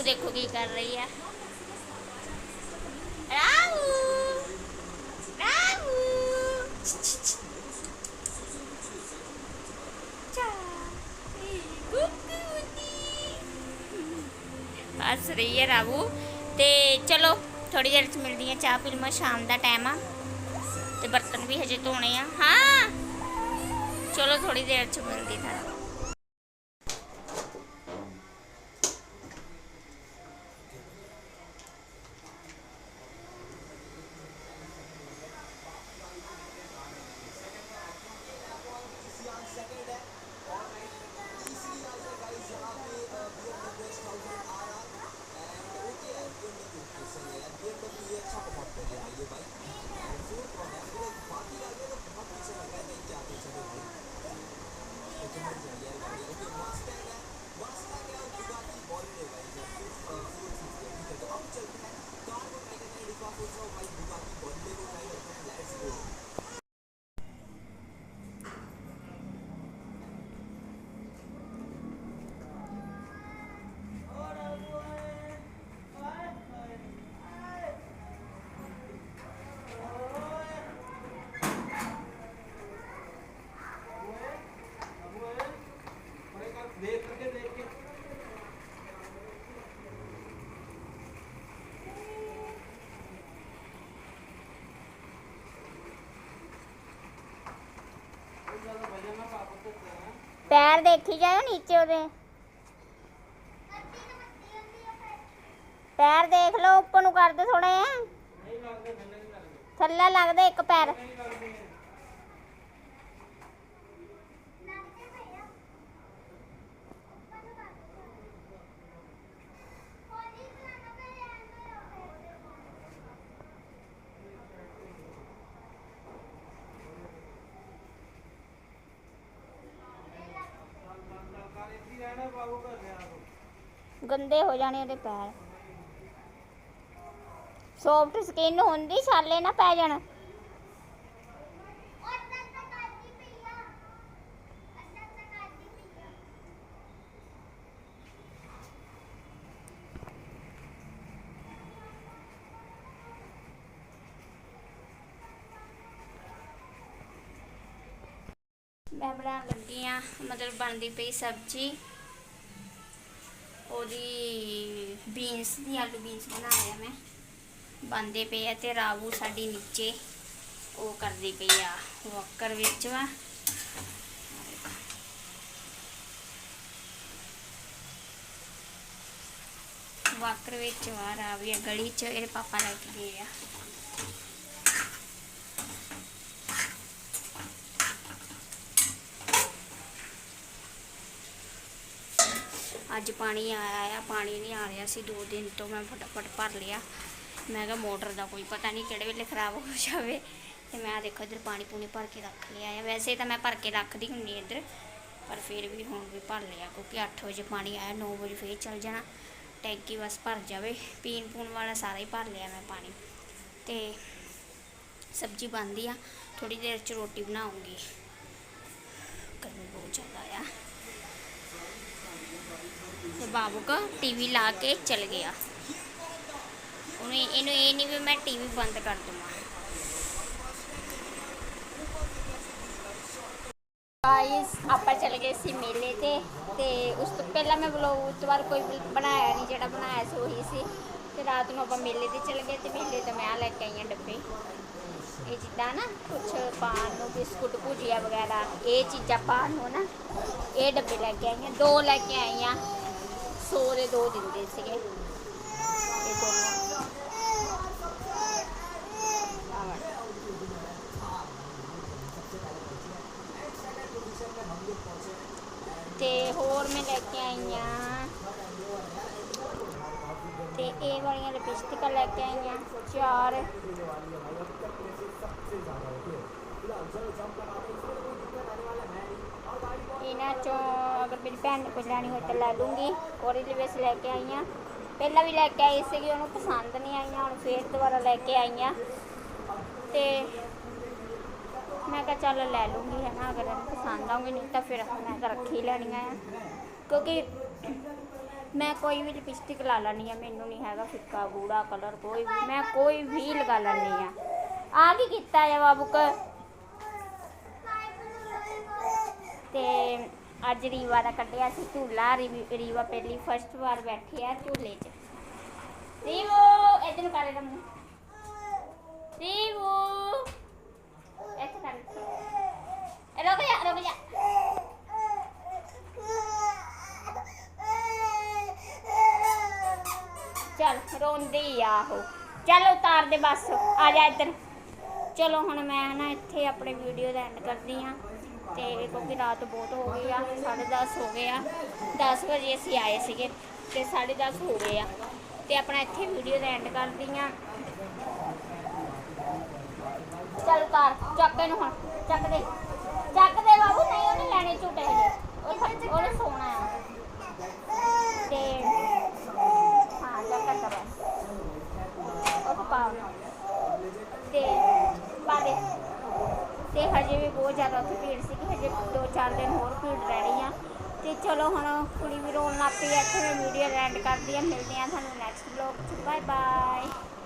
ਰਾਹੂ ਦੇਖੋ ਕੀ ਕਰ ਰਹੀ ਆ ਰਾਹੂ ਰਾਹੂ ਚਾ ਗੁੱਗੂ ਦੀ ਹੱਸ ਰਹੀ ਹੈ ਰਾਹੂ ਤੇ ਚਲੋ ਥੋੜੀ ਦੇਰ ਚ ਮਿਲਦੀ ਆ ਚਾਹ ਪੀ ਲਵਾਂ ਸ਼ਾਮ ਦਾ ਟਾਈਮ ਆ ਤੇ ਬਰਤਨ ਵੀ ਹਜੇ ਧੋਣੇ ਆ ਹਾਂ ਚਲੋ ਥੋੜੀ ਦੇਰ ਚ ਮਿਲਦੀ ਹਾਂ ਪੈਰ ਦੇਖੀ ਜਾਓ ਨੀਚੇ ਉਹਦੇ। ਪੈਰ ਦੇਖ ਲਓ, ਉੱਪਰ ਨੂੰ ਕਰ ਦੇ ਥੋੜੇ ਥੱਲੇ ਲੱਗਦਾ ਇੱਕ ਪੈਰ। ਗੰਦੇ ਹੋ ਜਾਣੇ ਉਹਦੇ ਪੈਰ। ਸੌਫਟ ਸਕਿਨ ਹੁੰਦੀ, ਛਾਲੇ ਨਾ ਪੈ ਜਾਣ। ਮੈਂ ਬਣਾਉਣ ਲੱਗੀ ਆ ਮਤਲਬ ਬਣਦੀ ਪਈ ਸਬਜ਼ੀ। ਉਹਦੀ ਬੀਨਸ ਦੀ ਆਲੂ ਬੀਨਸ ਬਣਾਇਆ ਮੈਂ। ਬੰਦੇ ਪਏ ਆ ਤੇ ਰਾਵੂ ਸਾਡੀ ਨੀਚੇ, ਉਹ ਕਰਦੀ ਪਈ ਆ ਵਾਕਰ ਵਿੱਚ ਵਾ। ਵਾਕਰ ਵਿੱਚ ਵਾ ਰਾਵੀ ਗਲੀ ਚ ਇਹਦੇ ਪਾਪਾ ਲੈ ਕੇ ਗਏ ਆ। ਅੱਜ ਪਾਣੀ ਆਇਆ ਆ, ਪਾਣੀ ਨਹੀਂ ਆ ਰਿਹਾ ਸੀ, ਦੋ ਦਿਨ ਤੋਂ ਮੈਂ ਫਟਾਫਟ ਭਰ ਲਿਆ। ਮੈਂ ਕਿਹਾ ਮੋਟਰ ਦਾ ਕੋਈ ਪਤਾ ਨਹੀਂ ਕਿਹੜੇ ਵੇਲੇ ਖਰਾਬ ਹੋ ਜਾਵੇ। ਤੇ ਮੈਂ ਆਹ ਦੇਖੋ ਇੱਧਰ ਪਾਣੀ ਪੂਣੀ ਭਰ ਕੇ ਰੱਖ ਲਿਆ ਆ। ਵੈਸੇ ਤਾਂ ਮੈਂ ਭਰ ਕੇ ਰੱਖਦੀ ਹੁੰਦੀ ਇੱਧਰ, ਪਰ ਫਿਰ ਵੀ ਹੁਣ ਵੀ ਭਰ ਲਿਆ, ਕਿਉਂਕਿ 8 ਵਜੇ ਪਾਣੀ ਆਇਆ 9 ਵਜੇ ਫੇਰ ਚੱਲ ਜਾਣਾ। ਟੈਂਕੀ ਬਸ ਭਰ ਜਾਵੇ। ਪੀਣ ਪੂਣ ਵਾਲਾ ਸਾਰਾ ਹੀ ਭਰ ਲਿਆ ਮੈਂ ਪਾਣੀ। ਤੇ ਸਬਜ਼ੀ ਬਣਦੀ ਆ ਥੋੜੀ ਦੇਰ ਚ ਰੋਟੀ ਬਣਾਉਂਗੀ। ਗਰਮੀ ਬਹੁਤ ਜ਼ਿਆਦਾ ਆ ਤੇ ਟੀਵੀ ਲਾ ਕੇ ਚਲ ਗਿਆ। ਉਹਨੂੰ ਇਹਨੂੰ ਇਹ ਨਹੀਂ ਵੀ ਮੈਂ ਟੀਵੀ ਬੰਦ ਕਰ ਦਵਾਂ। ਗਾਇਸ ਆਪਾਂ ਚਲੇ ਗਏ ਸੀ ਮੇਲੇ ਤੇ ਤੇ ਉਸ ਤੋਂ ਪਹਿਲਾਂ ਮੈਂ ਵਲੋਗ ਉਸ ਤੋਂ ਬਾਅਦ ਕੋਈ ਬਣਾਇਆ ਨਹੀਂ, ਜਿਹੜਾ ਬਣਾਇਆ ਸੀ ਉਹੀ ਸੀ। ਤੇ ਰਾਤ ਨੂੰ ਆਪਾਂ ਮੇਲੇ ਤੇ ਚਲੇ ਗਏ ਤੇ ਮੇਲੇ ਤੋਂ ਮੈਂ ਲੈ ਕੇ ਆਈ ਹਾਂ ਡੱਬੇ। ਇਹ ਜਿੱਦਾਂ ਨਾ ਕੁਛ ਪਾਣ ਨੂੰ ਬਿਸਕੁਟ, ਭੁਜੀਆ ਵਗੈਰਾ, ਇਹ ਚੀਜ਼ਾਂ ਪਾਣ ਨੂੰ ਨਾ, ਇਹ ਡੱਬੇ ਲੈ ਕੇ ਆਈ ਹਾਂ, ਦੋ ਲੈ ਕੇ ਆਈਆਂ 100 ਦੇ ਦੋ ਦਿੰਦੇ ਸੀਗੇ ਇਹ ਦੋਨੋਂ ਤੇ ਹੋਰ ਮੈਂ ਲੈ ਕੇ ਆਈ ਹਾਂ ਤੇ ਇਹ ਵਾਲੀਆਂ ਲਿਪਸਟਿਕਾਂ ਲੈ ਕੇ ਆਈ ਹਾਂ ਚਾਰ ਇਹਨਾਂ ਚੋਂ ਅਗਰ ਮੇਰੀ ਭੈਣ ਨੇ ਕੁਝ ਲੈਣੀ ਹੋਏ ਤਾਂ ਲੈ ਲੂੰਗੀ। ਔਰ ਇਹਦੇ ਵਿੱਚ ਲੈ ਕੇ ਆਈ ਹਾਂ ਪਹਿਲਾਂ ਵੀ ਲੈ ਕੇ ਆਈ ਸੀਗੀ, ਉਹਨੂੰ ਪਸੰਦ ਨਹੀਂ ਆਈਆਂ, ਹੁਣ ਫੇਰ ਦੁਬਾਰਾ ਲੈ ਕੇ ਆਈ ਹਾਂ ਤੇ ਮੈਂ ਕਿਹਾ ਚੱਲ ਲੈ ਲੂੰਗੀ, ਹੈ ਨਾ, ਅਗਰ ਇਹਨੂੰ ਪਸੰਦ ਆਉਂਗੀ ਨਹੀਂ ਤਾਂ ਫਿਰ ਮੈਂ ਤਾਂ ਰੱਖੀ ਲੈਣੀਆਂ ਆ। ਕਿਉਂਕਿ ਮੈਂ ਕੋਈ ਵੀ ਲਿਪਸਟਿਕ ਲਾ ਲੈਣੀ ਆ ਮੈਨੂੰ ਨਹੀਂ ਹੈਗਾ ਫਿੱਕਾ ਗੂੜਾ ਕਲਰ ਕੋਈ ਵੀ, ਮੈਂ ਕੋਈ ਵੀ ਲਗਾ ਲੈਣੀ ਆ ਆ ਕੀ ਕੀਤਾ ਆ ਬਾਬੂਕ ਤੇ ਅੱਜ ਰੀਵਾ ਦਾ ਕੱਢਿਆ ਸੀ ਝੂਲਾ, ਰੀਵੀ- ਰੀਵਾ ਪਹਿਲੀ ਫਸਟ ਵਾਰ ਬੈਠੀ ਆ ਝੂਲੇ 'ਚ। ਰੀਵੋ, ਇਧਰ ਨੂੰ ਕਰ ਇਹਦਾ ਮੂੰਹ। ਰੀਵੋ, ਇੱਥੇ ਕਰ ਇਹ ਰੁਕ ਜਾ ਰੁਕ ਜਾ। ਚੱਲ, ਰੋਂਦੀ ਆ ਉਹ। ਚੱਲ ਉਤਾਰ ਦੇ ਬਸ, ਆ ਜਾ ਇੱਧਰ। ਚਲੋ ਹੁਣ ਮੈਂ ਨਾ ਇੱਥੇ ਆਪਣੇ ਵੀਡੀਓ ਦਾ ਐਂਡ ਕਰਦੀ ਆ। ਤੇ ਕਿਉਂਕਿ ਰਾਤ ਬਹੁਤ ਹੋ ਗਈ ਆ 10:30 ਹੋ ਗਏ ਆ। 10 ਵਜੇ ਅਸੀਂ ਆਏ ਸੀਗੇ ਤੇ 10:30 ਹੋ ਗਏ ਆ। ਤੇ ਆਪਣਾ ਇੱਥੇ ਵੀਡੀਓ ਦਾ ਐਂਡ ਕਰਦੀ ਆ। ਚੱਲ ਉਤਾਰ ਚੱਕ ਇਹਨੂੰ ਹੁਣ, ਚੱਕ ਦੇ ਚੱਕ ਦੇ ਬਾਬੂ ਨਹੀਂ ਉਹਨੇ ਲੈਣੇ ਝੂਟੇ ਹਜੇ ਉਹ ਥ- ਉਹਨੇ ਸੋਣਾ ਆ ਤੇ ਹਾਂ ਚੱਕ ਕਰ ਬਸ ਉਹ ਪਾ ਤੇ ਪਾ ਦੇ ਤੇ ਹਜੇ ਵੀ ਬਹੁਤ ਜ਼ਿਆਦਾ ਉੱਥੇ ਭੀੜ ਸੀਗੀ, ਹਜੇ 2-4 ਦਿਨ ਹੋਰ ਭੀੜ ਰਹਿਣੀ ਆ। ਤੇ ਚਲੋ ਹੁਣ ਕੁੜੀ ਵੀ ਰੋਣ ਲੱਗ ਪਈ ਆ, ਇੱਥੇ ਮੈਂ ਵੀਡੀਓ ਐਂਡ ਕਰਦੀ ਆ, ਮਿਲਦੇ ਆ ਤੁਹਾਨੂੰ ਨੈਕਸਟ ਵਲੌਗ 'ਚ। Bye bye